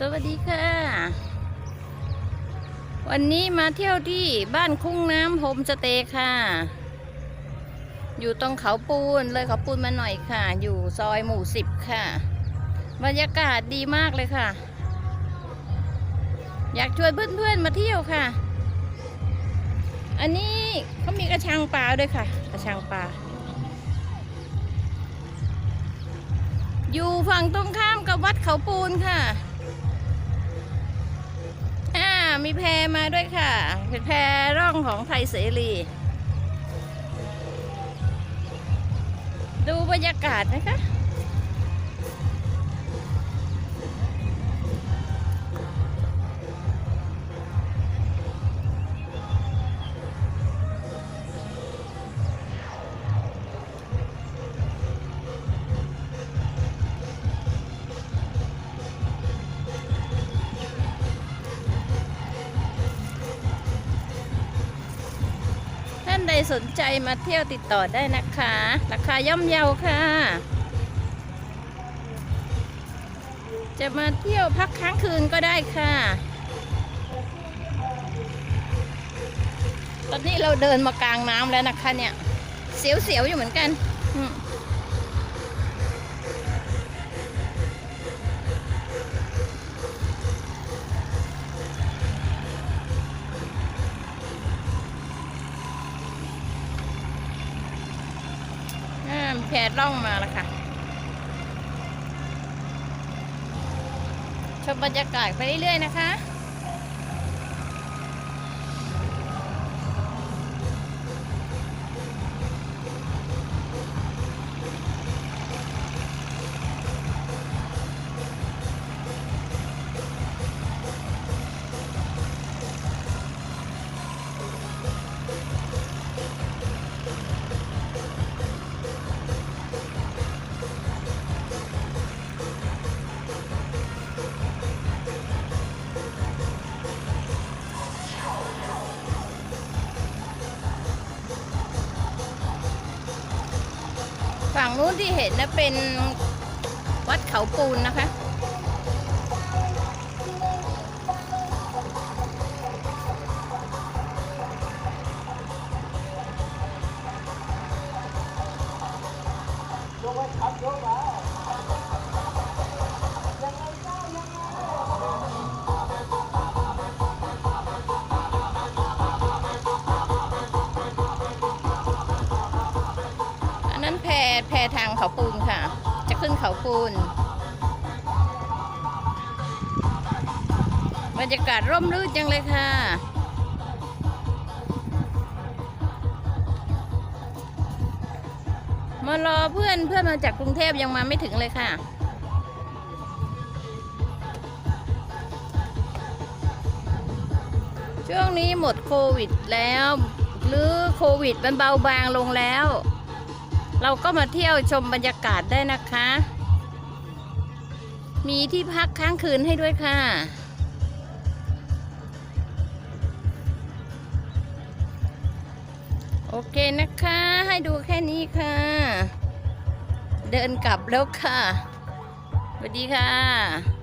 สวัสดีค่ะ วันนี้มาเที่ยวที่บ้านคุ้งน้ำโฮมสเตย์ค่ะ อยู่ตรงเขาปูนเลยเขาปูนมาหน่อยค่ะ อยู่ซอยหมู่สิบค่ะ บรรยากาศดีมากเลยค่ะ อยากชวนเพื่อนๆมาเที่ยวค่ะ อันนี้เขามีกระชังปลาด้วยค่ะ กระชังปลาอยู่ฝั่งตรงข้ามกับวัดเขาปูนค่ะ มีแพมาด้วยค่ะเป็นแพร่องของไทยเสรี ดูบรรยากาศนะคะ ใดสนใจมาเที่ยวติดต่อได้นะคะ ราคาย่อมเยาค่ะ จะมาเที่ยวพักค้างคืนก็ได้ค่ะ ตอนนี้เราเดินมากลางน้ำแล้วนะคะเนี่ย เสียวๆอยู่เหมือนกัน อืมอ่ามีแพร่องมาแล้วค่ะชมบรรยากาศไปเรื่อยๆนะคะ ฝั่งนู้นที่เห็นนะเป็นวัดเขาปูนนะคะอัน แพทางเขาปูนค่ะ จะขึ้นเขาปูนบรรยากาศร่มรื่นจังเลยค่ะ มารอเพื่อนเพื่อนมาจากกรุงเทพยังมาไม่ถึงเลยค่ะช่วงนี้หมดโควิดแล้ว หรือโควิดมันเบาบางลงแล้ว เราก็มาเที่ยวชมบรรยากาศได้นะคะ มีที่พักค้างคืนให้ด้วยค่ะ โอเคนะคะ ให้ดูแค่นี้ค่ะ เดินกลับแล้วค่ะสวัสดีค่ะ